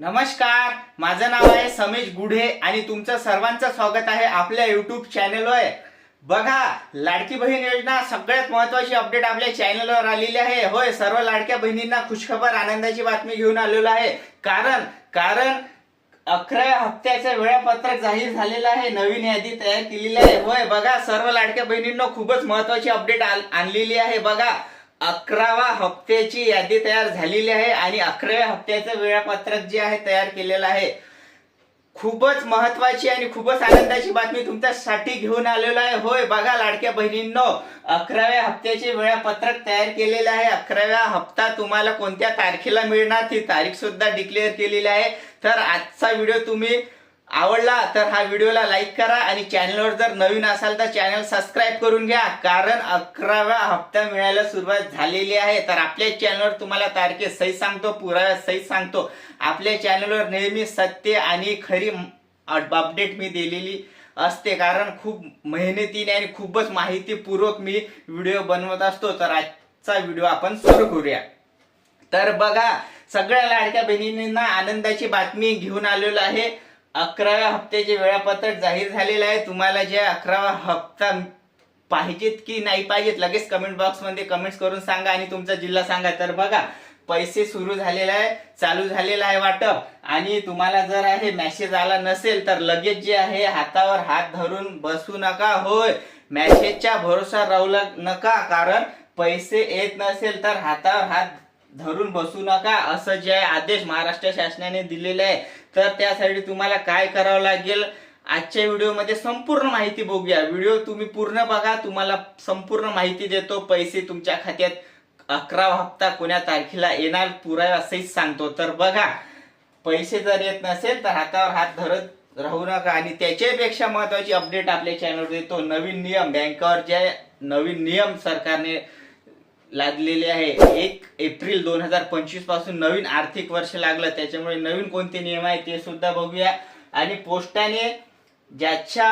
नमस्कार माझं नाव आहे समेश गुढे आणि तुमचं सर्वांचं स्वागत आहे आपल्या युट्यूब चॅनलवर बघा लाडकी बहीण योजना सगळ्यात महत्वाची अपडेट आपल्या चॅनलवर आलेली आहे. होय सर्व लाडक्या बहिणींना खुशखबर आनंदाची बातमी घेऊन आलेलो आहे. कारण कारण अकरा हप्त्याचं वेळापत्रक जाहीर झालेलं आहे. नवीन यादी तयार केलेली आहे. होय बघा सर्व लाडक्या बहिणींना खूपच महत्वाची अपडेट आणलेली आहे. बघा अकरावा हप्त्याची यादी तयार झालेली आहे आणि अकराव्या हप्त्याचं वेळापत्रक जे आहे तयार केलेलं आहे. खूपच महत्वाची आणि खूपच आनंदाची बातमी तुमच्यासाठी घेऊन आलेलो आहे. होय बघा लाडक्या बहिणींनो अकराव्या हप्त्याचे वेळापत्रक तयार केलेलं आहे. अकराव्या हप्ता तुम्हाला कोणत्या तारखेला मिळणार ती तारीख सुद्धा डिक्लेअर केलेली आहे. तर आजचा व्हिडिओ तुम्ही आवडला तर हा व्हिडिओला लाईक करा आणि चॅनलवर जर नवीन असाल तर चॅनल सबस्क्राईब करून घ्या. कारण अकराव्या हप्ता मिळायला सुरुवात झालेली आहे. तर आपल्या चॅनलवर तुम्हाला तारखे सही सांगतो पुराव्या सही सांगतो. आपल्या चॅनलवर नेहमी सत्य आणि खरी अपडेट मी दिलेली असते. कारण खूप मेहनतीने आणि खूपच माहितीपूर्वक मी व्हिडिओ बनवत असतो. तर आजचा व्हिडिओ आपण सुरू करूया. तर बघा सगळ्या लाडक्या बहिणींना आनंदाची बातमी घेऊन आलेलो आहे. अकराव्या हप्त्याचे वेळापत्रक जाहीर झालेलं आहे. तुम्हाला जे अकरावा हप्ता पाहिजेत की नाही पाहिजेत लगेच कमेंट बॉक्समध्ये कमेंट्स करून सांगा आणि तुमचा जिल्हा सांगा. तर बघा पैसे सुरू झालेला आहे चालू झालेला आहे वाटप. आणि तुम्हाला जर आहे मॅसेज आला नसेल तर लगेच जे आहे हातावर हात धरून बसू नका. होय मॅसेजच्या भरोसा राहू लाग- नका. कारण पैसे येत नसेल तर हातावर हात धरून बसू नका. असं जे आहे आदेश महाराष्ट्र शासनाने दिलेले आहे. तर त्यासाठी तुम्हाला काय करावं लागेल? आजच्या व्हिडिओमध्ये संपूर्ण माहिती बघूया. व्हिडिओ तुम्ही पूर्ण बघा. तुम्हाला संपूर्ण माहिती देतो. पैसे तुमच्या खात्यात अकरा हप्ता कोण्या तारखेला येणार पुरावा असंही सांगतो. तर बघा पैसे जर येत नसेल तर हातावर हात धरत राहू नका. आणि त्याच्यापेक्षा महत्वाची अपडेट आपल्या चॅनलवर देतो नवीन नियम बँकावर जे नवीन नियम सरकारने लागलेले आहे. एक एप्रिल दोन हजार पंचवीसपासून नवीन आर्थिक वर्ष लागलं. त्याच्यामुळे नवीन कोणते नियम आहे ते सुद्धा बघूया. आणि पोस्टाने ज्याच्या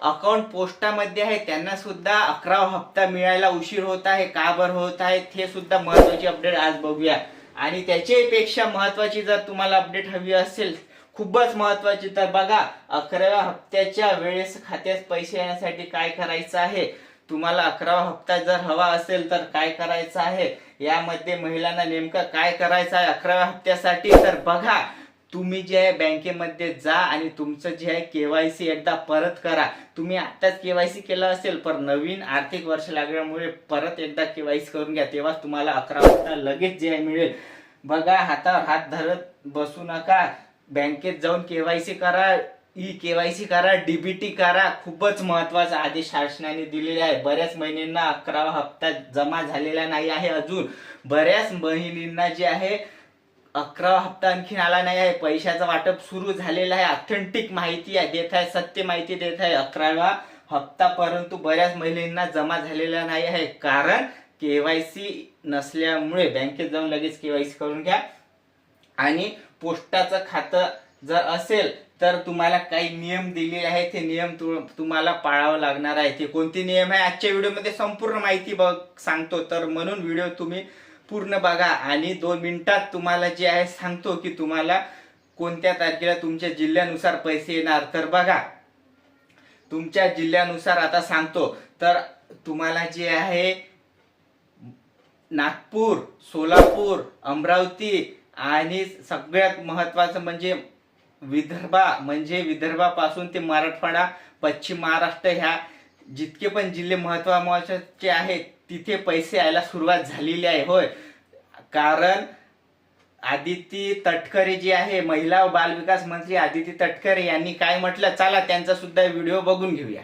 अकाउंट पोस्टामध्ये आहे त्यांना सुद्धा अकरावा हप्ता मिळायला उशीर होत आहे का बरं होत आहे हे सुद्धा महत्वाची अपडेट आज बघूया. आणि त्याच्यापेक्षा महत्वाची जर तुम्हाला अपडेट हवी असेल खूपच महत्वाची तर बघा अकराव्या हप्त्याच्या वेळेस खात्यात पैसे येण्यासाठी काय करायचं आहे? तुम्हाला अकरावा हप्ता जर हवा असेल तर काय करायचं आहे? यामध्ये महिलांना नेमकं काय करायचं आहे? अकराव्या हप्त्यासाठी तर बघा तुम्ही जे आहे बँकेमध्ये जा आणि तुमचं जे आहे केवायसी एकदा परत करा. तुम्ही आताच केवायसी केलं असेल पण नवीन आर्थिक वर्ष लागल्यामुळे परत एकदा केवायसी करून घ्या. तेव्हा तुम्हाला अकरा हप्ता लगेच जे आहे मिळेल. बघा हातावर हात धरत बसू नका. बँकेत जाऊन केवायसी करा. ई केवायसी करा डीबीटी करा खूपच महत्त्वाचा आदेश शासनाने दिलेले आहे. बऱ्याच महिन्यांना अकरावा हप्ता जमा झालेला नाही आहे अजून. बऱ्याच महिन्यांना जे आहे अकरावा हप्ता आणखीन आला नाही आहे. पैशाचं वाटप सुरू झालेलं आहे. ऑथेंटिक माहिती आहे देत आहे सत्य माहिती देत आहे. अकरावा हप्ता परंतु बऱ्याच महिलांना जमा झालेला नाही आहे. कारण केवायसी नसल्यामुळे बँकेत जाऊन लगेच केवायसी करून घ्या. आणि पोस्टाचं खातं जर असेल तर तुम्हाला काही नियम दिलेले आहेत ते नियम तु- तुम्हाला पाळावं लागणार आहे. ते कोणते नियम आहे? आजच्या व्हिडिओमध्ये संपूर्ण माहिती बघ सांगतो. तर म्हणून व्हिडिओ तुम्ही पूर्ण बघा आणि दोन मिनिटात तुम्हाला जे आहे सांगतो की तुम्हाला कोणत्या तारखेला तुमच्या जिल्ह्यानुसार पैसे येणार. तर बघा तुमच्या जिल्ह्यानुसार आता सांगतो. तर तुम्हाला जे आहे नागपूर सोलापूर अमरावती आणि सगळ्यात महत्वाचं म्हणजे विदर्भा म्हणजे विदर्भापासून ते मराठवाडा पश्चिम महाराष्ट्र ह्या जितके पण जिल्हे महत्त्वाचे आहेत तिथे पैसे यायला सुरुवात झालेली आहे होय. कारण आदिती तटकरे जी आहे महिला व बालविकास मंत्री आदिती तटकरे यांनी काय म्हटलं? चला त्यांचा सुद्धा व्हिडिओ बघून घेऊया.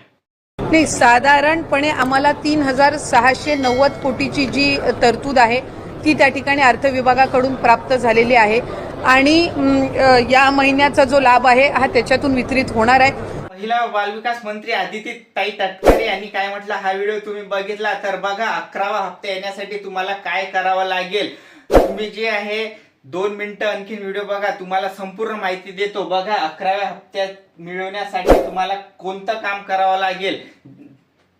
नाही साधारणपणे आम्हाला तीन हजार सहाशे नव्वद कोटीची जी तरतूद आहे ती त्या ठिकाणी अर्थ विभागाकडून प्राप्त झालेली आहे. आणि या महिन्याचा जो लाभ आहे हा त्याच्यातून वितरित होणार आहे. महिला बालविकास मंत्री आदिती ताई तटकरे यांनी काय म्हटलं? हा व्हिडिओ तुम्ही बघितला तर बघा अकरावा हप्ता येण्यासाठी तुम्हाला काय करावं लागेल? तुम्ही जे आहे दोन मिनिटं आणखीन व्हिडिओ बघा तुम्हाला संपूर्ण माहिती देतो. बघा अकराव्या हप्त्यात मिळवण्यासाठी तुम्हाला कोणतं काम करावं लागेल?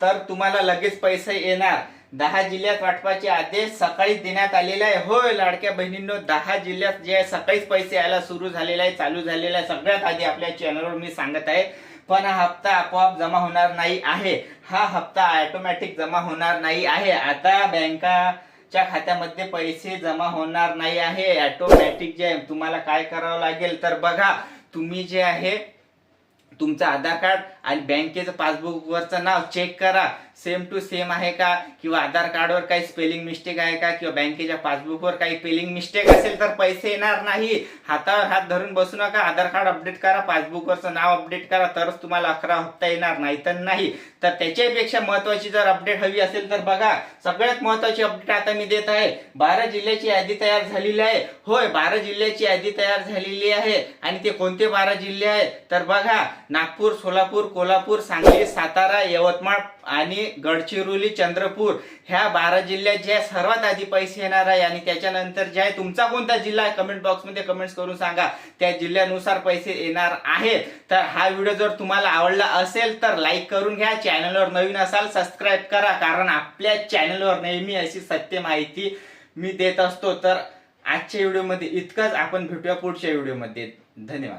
तर तुम्हाला लगेच पैसे येणार. दहा जिल्ह्यात वाटपाचे आदेश सकाळी देण्यात आलेले आहे. होय लाडक्या बहिणींनो दहा जिल्ह्यात जे आहे सकाळीच पैसे यायला सुरू झालेले आहे चालू झालेला आहे सगळ्यात आधी आपल्या चॅनलवर मी सांगत आहे पण हा हप्ता आपोआप जमा होणार नाही आहे. हा हप्ता ऑटोमॅटिक जमा होणार नाही आहे. आता बँकाच्या खात्यामध्ये पैसे जमा होणार नाही आहे. ऑटोमॅटिक जे आहे तुम्हाला काय करावं लागेल? तर बघा तुम्ही जे आहे तुमचं आधार कार्ड आणि बँकेचं पासबुक वरचं नाव चेक करा. सेम टू सेम आहे का? किंवा आधार कार्डवर काही स्पेलिंग मिस्टेक आहे का? किंवा बँकेच्या पासबुकवर काही स्पेलिंग मिस्टेक असेल तर पैसे येणार नाही. हातावर हात धरून बसू नका. आधार कार्ड अपडेट करा. पासबुकवरचं नाव अपडेट करा. तरच तुम्हाला अकरा हप्ता येणार नाही तर नाही. तर त्याच्यापेक्षा महत्वाची जर अपडेट हवी असेल तर बघा. सगळ्यात महत्वाची अपडेट आता मी देत आहे. बारा जिल्ह्याची यादी तयार झालेली आहे. होय बारा जिल्ह्याची यादी तयार झालेली आहे. आणि ते कोणते बारा जिल्हे आहे तर बघा. नागपूर सोलापूर कोल्हापूर सांगली सातारा यवतमाळ आणि आणि गडचिरोली चंद्रपूर ह्या बारा जिल्ह्यात जे आहे सर्वात आधी पैसे येणार आहे आणि त्याच्यानंतर जे आहे तुमचा कोणता जिल्हा आहे कमेंट बॉक्समध्ये कमेंट्स करून सांगा. त्या जिल्ह्यानुसार पैसे येणार आहेत. तर हा व्हिडिओ जर तुम्हाला आवडला असेल तर लाईक करून घ्या. चॅनलवर नवीन असाल सबस्क्राईब करा. कारण आपल्या चॅनलवर नेहमी अशी सत्य माहिती मी देत असतो. तर आजच्या व्हिडिओमध्ये इतकंच. आपण भेटूया पुढच्या व्हिडिओमध्ये धन्यवाद.